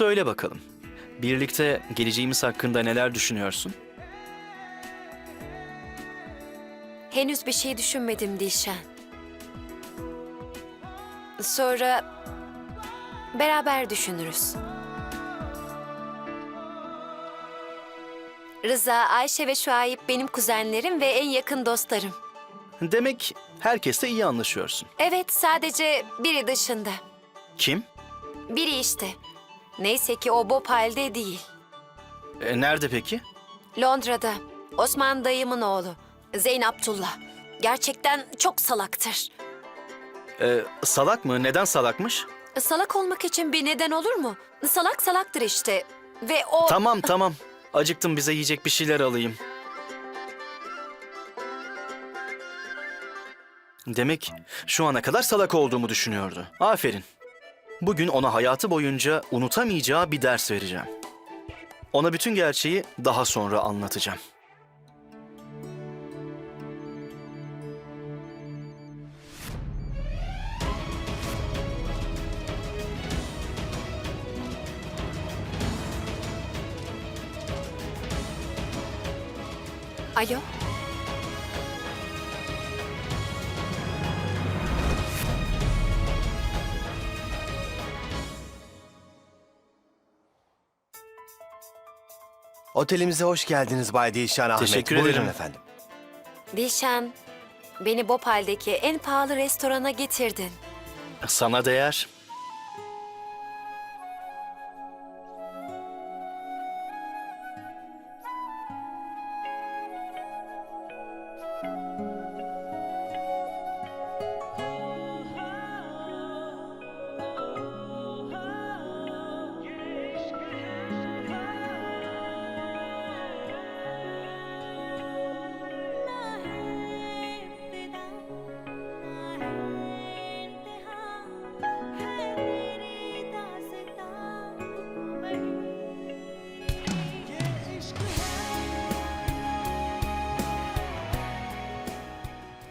Söyle bakalım. Birlikte geleceğimiz hakkında neler düşünüyorsun? Henüz bir şey düşünmedim Dilşen. Sonra beraber düşünürüz. Rıza, Ayşe ve Şuayb benim kuzenlerim ve en yakın dostlarım. Demek herkesle iyi anlaşıyorsun. Evet, sadece biri dışında. Kim? Biri işte. Neyse ki o Bhopal'de değil. E, nerede peki? Londra'da. Osman dayımın oğlu. Zeyn Abdullah. Gerçekten çok salaktır. E, salak mı? Neden salakmış? Salak olmak için bir neden olur mu? Salak salaktır işte. Ve o... Tamam tamam. Acıktım bize yiyecek bir şeyler alayım. Demek şu ana kadar salak olduğumu düşünüyordu. Aferin. Bugün ona hayatı boyunca unutamayacağı bir ders vereceğim. Ona bütün gerçeği daha sonra anlatacağım. Alo? Otelimize hoş geldiniz Bay Dilşan Ahmet. Teşekkür Buyurun ederim. efendim. Dilşen, beni Bhopal'deki en pahalı restorana getirdin. Sana değer.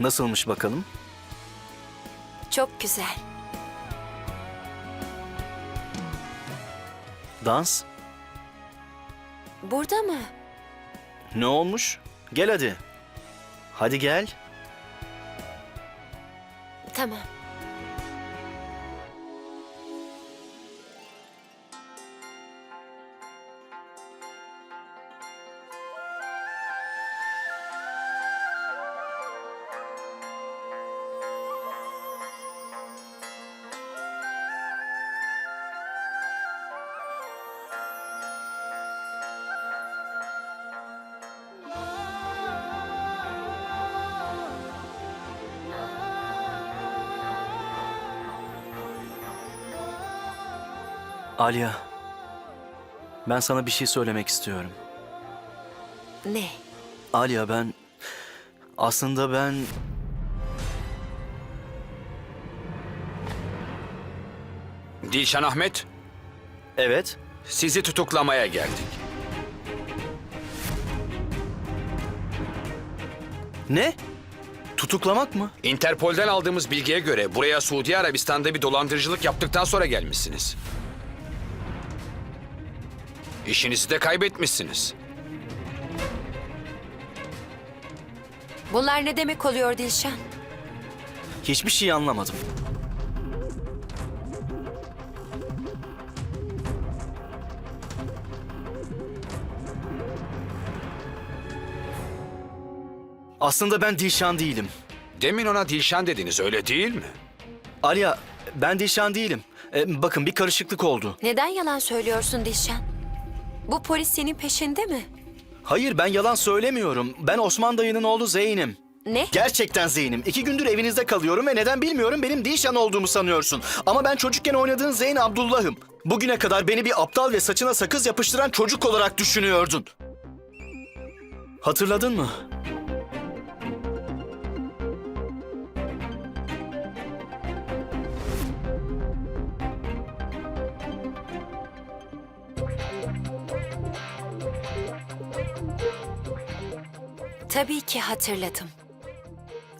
Nasılmış bakalım? Çok güzel. Dans? Burada mı? Ne olmuş? Gel hadi. Hadi gel. Tamam. Alya. Ben sana bir şey söylemek istiyorum. Ne? Alya ben... Aslında ben... Dilşan Ahmet, Evet. sizi tutuklamaya geldik. Ne? Tutuklamak mı? Interpol'den aldığımız bilgiye göre buraya Suudi Arabistan'da bir dolandırıcılık yaptıktan sonra gelmişsiniz. İşinizi de kaybetmişsiniz. Bunlar ne demek oluyor Dilşen? Hiçbir şey anlamadım. Aslında ben Dilşan değilim. Demin ona Dilşan dediniz öyle değil mi? Alya, ben Dilşan değilim. E, bakın bir karışıklık oldu. Neden yalan söylüyorsun Dilşen? Bu polis senin peşinde mi? Hayır ben yalan söylemiyorum. Ben Osman dayının oğlu Zeyn'im. Ne? Gerçekten Zeyn'im. İki gündür evinizde kalıyorum ve neden bilmiyorum benim Dilşan olduğumu sanıyorsun. Ama ben çocukken oynadığın Zeyn Abdullah'ım. Bugüne kadar beni bir aptal ve saçına sakız yapıştıran çocuk olarak düşünüyordun. Hatırladın mı? Tabii ki hatırladım.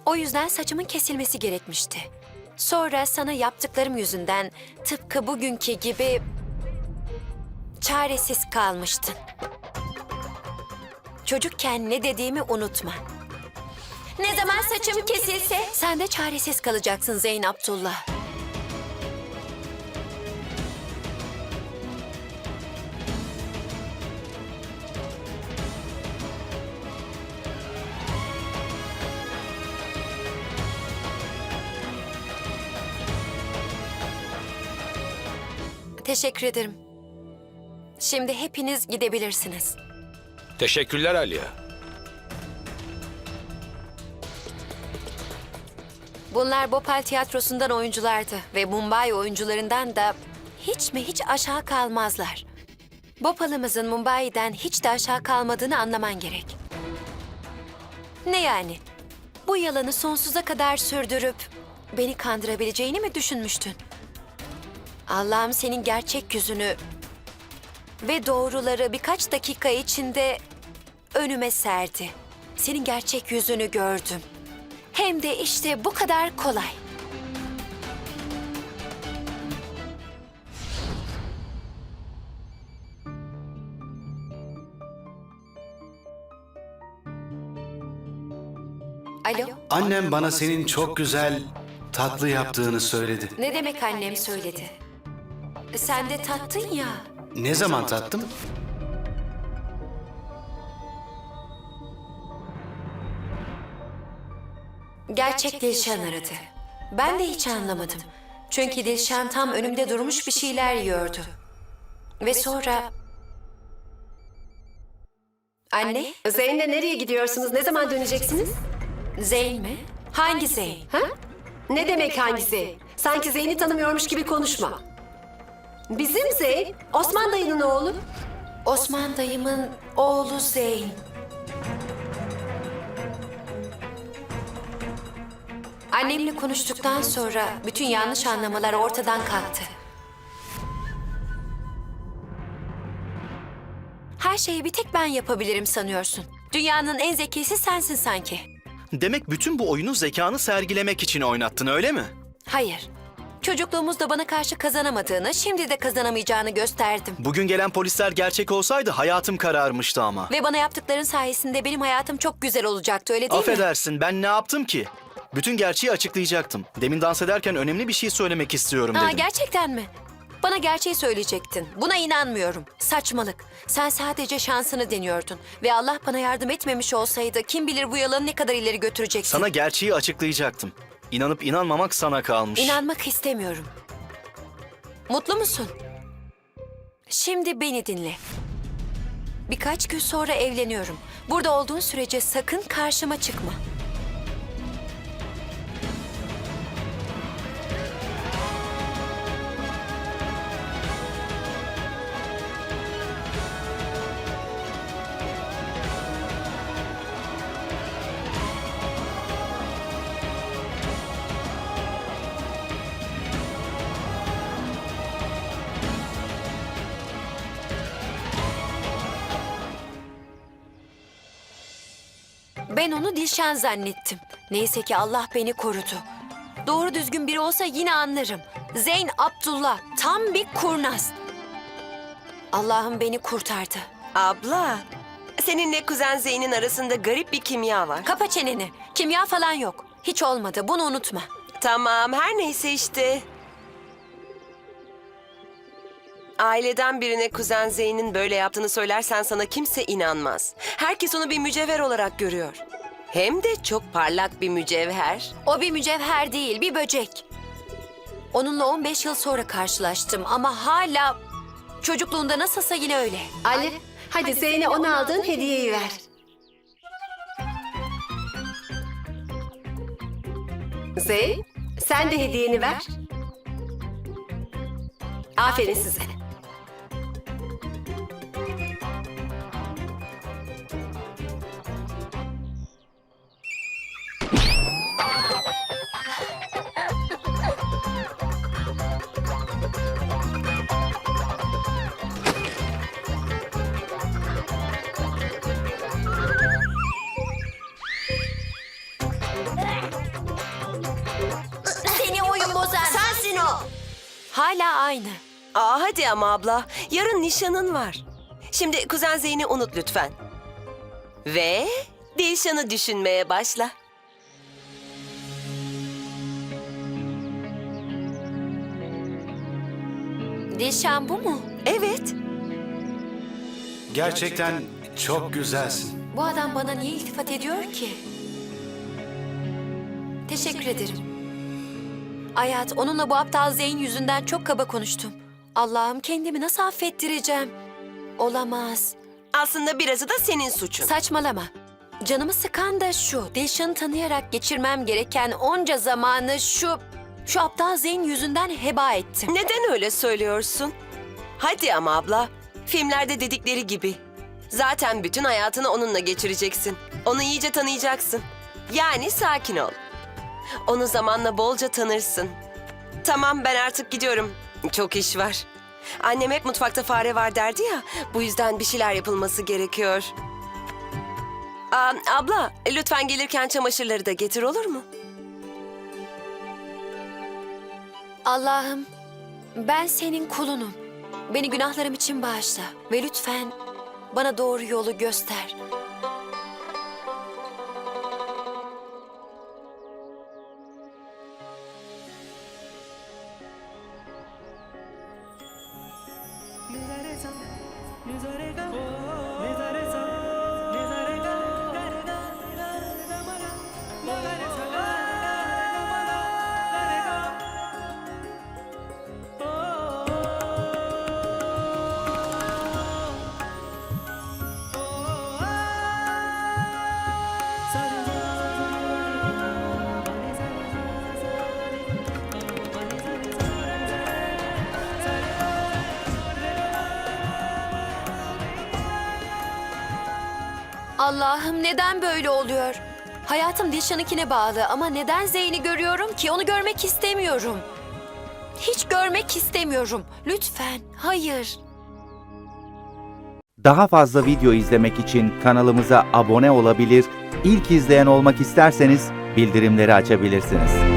O yüzden saçımın kesilmesi gerekmişti. Sonra sana yaptıklarım yüzünden tıpkı bugünkü gibi çaresiz kalmıştın. Çocukken ne dediğimi unutma. Ne zaman saçım kesilse sen de çaresiz kalacaksın Zeyn Abdullah. Teşekkür ederim. Şimdi hepiniz gidebilirsiniz. Teşekkürler Aliya. Bunlar Bopal Tiyatrosu'ndan oyunculardı ve Mumbai oyuncularından da hiç mi hiç aşağı kalmazlar. Bopal'ımızın Mumbai'den hiç de aşağı kalmadığını anlaman gerek. Ne yani? Bu yalanı sonsuza kadar sürdürüp beni kandırabileceğini mi düşünmüştün? Allah'ım senin gerçek yüzünü ve doğruları birkaç dakika içinde önüme serdi. Senin gerçek yüzünü gördüm. Hem de işte bu kadar kolay. Alo, Annem bana senin çok güzel, tatlı yaptığını söyledi. ne demek annem söyledi? Sen de tattın ya. Ne zaman tattım? Gerçek Dilşan aradı. Ben de hiç anlamadım. Çünkü Dilşan tam önümde durmuş bir şeyler yiyordu. Ve sonra... Anne, Zeyn'le nereye gidiyorsunuz? Ne zaman döneceksiniz? Zeyn mi? Hangi Zeyn? Ha? Ne demek hangisi? Sanki Zeyn'i tanımıyormuş gibi konuşma. Bizim Zeyn, Osman dayının oğlu. Osman dayımın oğlu Zeyn. Annemle konuştuktan sonra bütün yanlış anlamalar ortadan kalktı. Her şeyi bir tek ben yapabilirim sanıyorsun. Dünyanın en zekisi sensin sanki. Demek bütün bu oyunu zekanı sergilemek için oynattın öyle mi? Hayır. Çocukluğumuzda bana karşı kazanamadığını, şimdi de kazanamayacağını gösterdim. Bugün gelen polisler gerçek olsaydı hayatım kararmıştı ama. Ve bana yaptıkların sayesinde benim hayatım çok güzel olacaktı öyle değil mi? Affedersin ben ne yaptım ki? Bütün gerçeği açıklayacaktım. Demin dans ederken önemli bir şey söylemek istiyorum Ha, dedim. gerçekten mi? Bana gerçeği söyleyecektin. Buna inanmıyorum. Saçmalık. Sen sadece şansını deniyordun. Ve Allah bana yardım etmemiş olsaydı kim bilir bu yalanı ne kadar ileri götürecektin. Sana gerçeği açıklayacaktım. İnanıp inanmamak sana kalmış. İnanmak istemiyorum. Mutlu musun? Şimdi beni dinle. Birkaç gün sonra evleniyorum. Burada olduğun sürece sakın karşıma çıkma. Ben onu Dilşen zannettim. Neyse ki Allah beni korudu. Doğru düzgün biri olsa yine anlarım. Zeyn Abdullah tam bir kurnaz. Allah'ım beni kurtardı. Abla, seninle kuzen Zeyn'in arasında garip bir kimya var. Kapa çeneni. Kimya falan yok. Hiç olmadı. Bunu unutma. Tamam, her neyse işte. Aileden birine kuzen Zeyn'in böyle yaptığını söylersen sana kimse inanmaz. Herkes onu bir mücevher olarak görüyor. Hem de çok parlak bir mücevher. O bir mücevher değil, bir böcek. Onunla 15 yıl sonra karşılaştım ama hala çocukluğunda nasılsa yine öyle. Ali, hadi Zeyn'e ona aldığın hediyeyi ver. Zeyn, sen de hediyeni ver. Aferin size. Aynı. Aa hadi ama abla. Yarın nişanın var. Şimdi kuzen Zeyn'i unut lütfen. Ve Dilşan'ı düşünmeye başla. Dilşan bu mu? Evet. Gerçekten çok güzelsin. Bu adam bana niye iltifat ediyor ki? Teşekkür ederim. Hayat, onunla bu aptal Zeyn yüzünden çok kaba konuştum. Allah'ım kendimi nasıl affettireceğim? Olamaz. Aslında birazı da senin suçun. Saçmalama. Canımı sıkan da şu. Dilşan'ı tanıyarak geçirmem gereken onca zamanı şu... Şu aptal Zeyn yüzünden heba ettim. Neden öyle söylüyorsun? Hadi ama abla. Filmlerde dedikleri gibi. Zaten bütün hayatını onunla geçireceksin. Onu iyice tanıyacaksın. Yani sakin ol. Onu zamanla bolca tanırsın. Tamam ben artık gidiyorum. Çok iş var. Annem hep mutfakta fare var derdi ya. Bu yüzden bir şeyler yapılması gerekiyor. Aa, abla lütfen gelirken çamaşırları da getir olur mu? Allah'ım, ben senin kulunum. Beni günahlarım için bağışla ve lütfen bana doğru yolu göster. Allah'ım neden böyle oluyor? Hayatım Dilşan'ınkine bağlı ama neden Zeyn'i görüyorum ki? Onu görmek istemiyorum. Hiç görmek istemiyorum. Lütfen, hayır. Daha fazla video izlemek için kanalımıza abone olabilir, ilk izleyen olmak isterseniz bildirimleri açabilirsiniz.